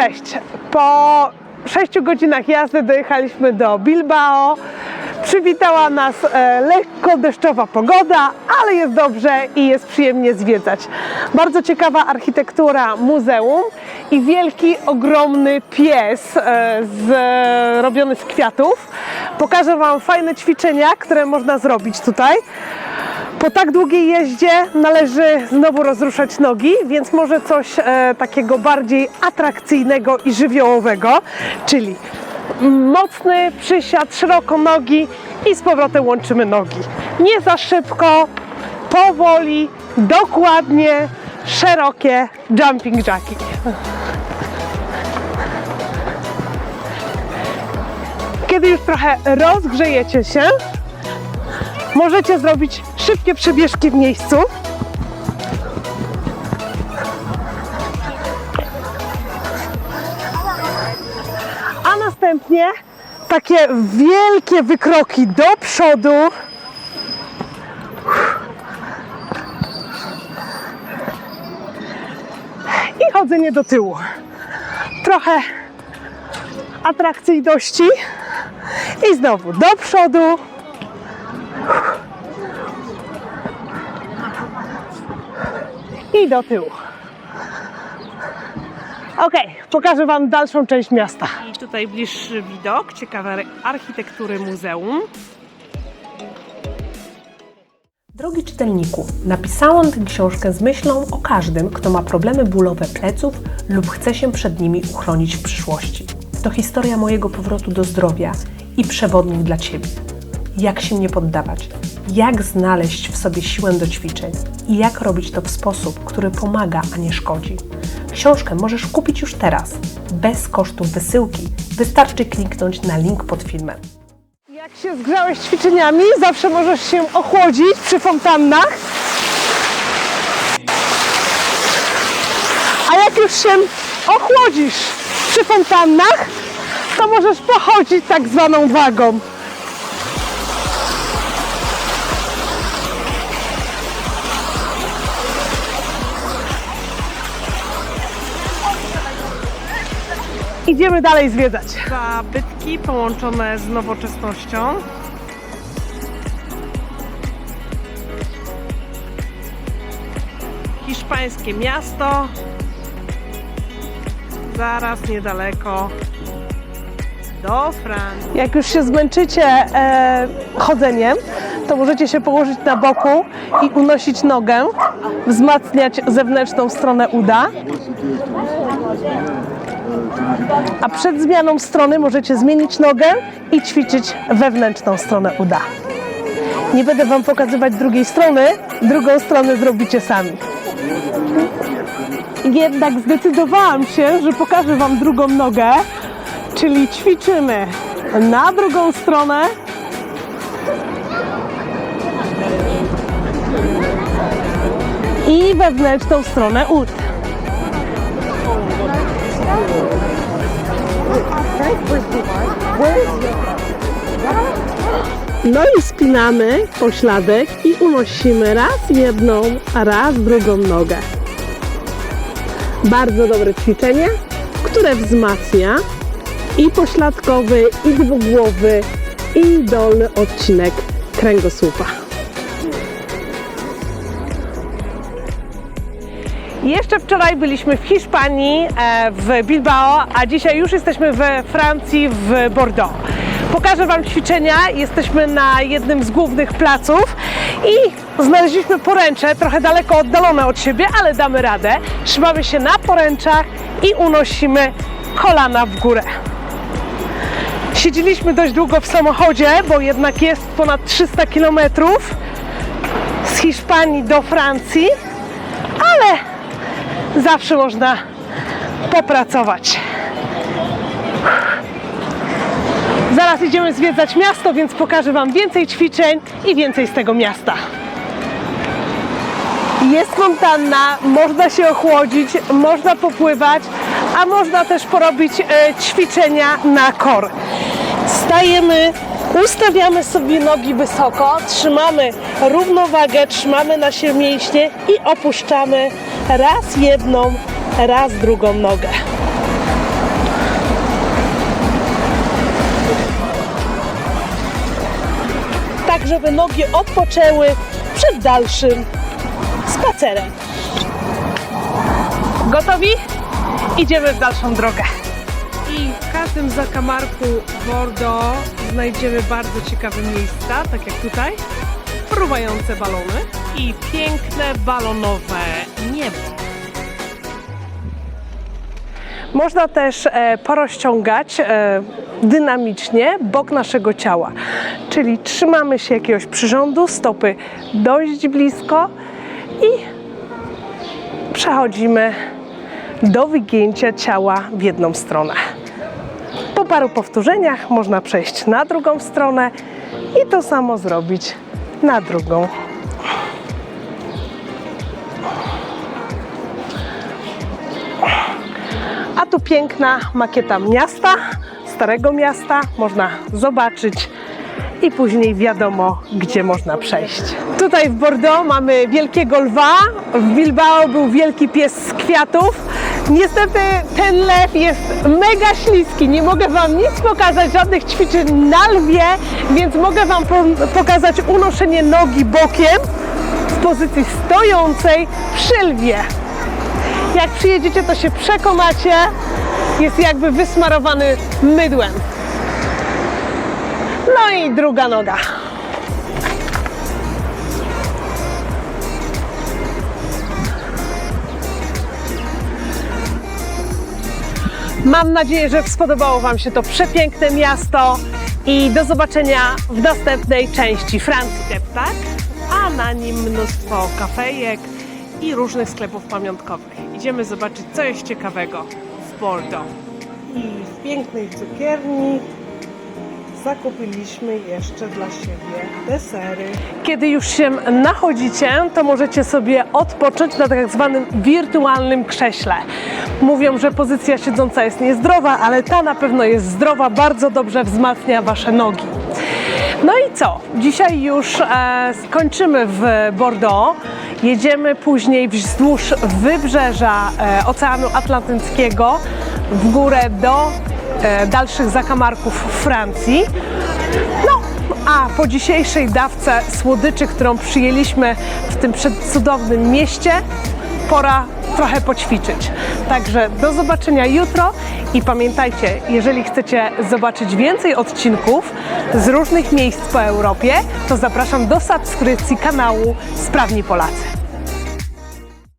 Cześć! Po 6 godzinach jazdy dojechaliśmy do Bilbao. Przywitała nas e, lekko deszczowa pogoda, ale jest dobrze i jest przyjemnie zwiedzać. Bardzo ciekawa architektura muzeum i wielki, ogromny pies e, z, robiony z kwiatów. Pokażę Wam fajne ćwiczenia, które można zrobić tutaj. Po tak długiej jeździe należy znowu rozruszać nogi, więc może coś e, takiego bardziej atrakcyjnego i żywiołowego, czyli mocny przysiad, szeroko nogi i z powrotem łączymy nogi. Nie za szybko, powoli, dokładnie, szerokie jumping jacki. Kiedy już trochę rozgrzejecie się, możecie zrobić szybkie przebieżki w miejscu. A następnie takie wielkie wykroki do przodu. I chodzenie do tyłu. Trochę atrakcyjności. I znowu do przodu. I do tyłu. Ok, pokażę Wam dalszą część miasta. I tutaj bliższy widok ciekawej architektury muzeum. Drogi czytelniku, napisałam tę książkę z myślą o każdym, kto ma problemy bólowe pleców lub chce się przed nimi uchronić w przyszłości. To historia mojego powrotu do zdrowia i przewodnik dla Ciebie. Jak się nie poddawać, jak znaleźć w sobie siłę do ćwiczeń i jak robić to w sposób, który pomaga, a nie szkodzi. Książkę możesz kupić już teraz, bez kosztów wysyłki. Wystarczy kliknąć na link pod filmem. Jak się zgrzałeś ćwiczeniami, zawsze możesz się ochłodzić przy fontannach. A jak już się ochłodzisz przy fontannach, to możesz pochodzić tak zwaną wagą. Idziemy dalej zwiedzać. Zabytki połączone z nowoczesnością. Hiszpańskie miasto. Zaraz niedaleko do Francji. Jak już się zmęczycie e, chodzeniem, to możecie się położyć na boku i unosić nogę, wzmacniać zewnętrzną stronę uda. A przed zmianą strony możecie zmienić nogę i ćwiczyć wewnętrzną stronę uda. Nie będę Wam pokazywać drugiej strony, drugą stronę zrobicie sami. Jednak zdecydowałam się, że pokażę Wam drugą nogę, czyli ćwiczymy na drugą stronę. I wewnętrzną stronę ud. No i spinamy pośladek i unosimy raz jedną, a raz drugą nogę. Bardzo dobre ćwiczenie, które wzmacnia i pośladkowy, i dwugłowy, i dolny odcinek kręgosłupa. Jeszcze wczoraj byliśmy w Hiszpanii, e, w Bilbao, a dzisiaj już jesteśmy we Francji, w Bordeaux. Pokażę Wam ćwiczenia. Jesteśmy na jednym z głównych placów i znaleźliśmy poręcze, trochę daleko oddalone od siebie, ale damy radę. Trzymamy się na poręczach i unosimy kolana w górę. Siedzieliśmy dość długo w samochodzie, bo jednak jest ponad 300 kilometrów z Hiszpanii do Francji, ale zawsze można popracować. Zaraz idziemy zwiedzać miasto, więc pokażę Wam więcej ćwiczeń i więcej z tego miasta. Jest fontanna, można się ochłodzić, można popływać, a można też porobić e, ćwiczenia na kor. Stajemy, ustawiamy sobie nogi wysoko, trzymamy równowagę, trzymamy nasze mięśnie i opuszczamy raz jedną, raz drugą nogę. Tak, żeby nogi odpoczęły przed dalszym spacerem. Gotowi? Idziemy w dalszą drogę. I w każdym zakamarku Bordeaux znajdziemy bardzo ciekawe miejsca, tak jak tutaj, fruwające balony i piękne balonowe można też e, porozciągać e, dynamicznie bok naszego ciała. Czyli trzymamy się jakiegoś przyrządu, stopy dość blisko i przechodzimy do wygięcia ciała w jedną stronę. Po paru powtórzeniach można przejść na drugą stronę i to samo zrobić na drugą. Tu piękna makieta miasta, starego miasta, można zobaczyć i później wiadomo, gdzie można przejść. Tutaj w Bordeaux mamy wielkiego lwa, w Bilbao był wielki pies z kwiatów. Niestety ten lew jest mega śliski, nie mogę Wam nic pokazać, żadnych ćwiczeń na lwie, więc mogę Wam po- pokazać unoszenie nogi bokiem w pozycji stojącej przy lwie. Jak przyjedziecie, to się przekonacie, jest jakby wysmarowany mydłem. No i druga noga. Mam nadzieję, że spodobało Wam się to przepiękne miasto i do zobaczenia w następnej części Francji Tep, tak? A na nim mnóstwo kafejek i różnych sklepów pamiątkowych. Idziemy zobaczyć, co jest ciekawego w Bordeaux. I w pięknej cukierni zakupiliśmy jeszcze dla siebie desery. Kiedy już się nachodzicie, to możecie sobie odpocząć na tak zwanym wirtualnym krześle. Mówią, że pozycja siedząca jest niezdrowa, ale ta na pewno jest zdrowa, bardzo dobrze wzmacnia Wasze nogi. No i co? Dzisiaj już e, skończymy w Bordeaux. Jedziemy później wzdłuż wybrzeża e, Oceanu Atlantyckiego w górę do e, dalszych zakamarków Francji. No, a po dzisiejszej dawce słodyczy, którą przyjęliśmy w tym cudownym mieście, pora trochę poćwiczyć. Także do zobaczenia jutro i pamiętajcie, jeżeli chcecie zobaczyć więcej odcinków z różnych miejsc po Europie, to zapraszam do subskrypcji kanału Sprawni Polacy.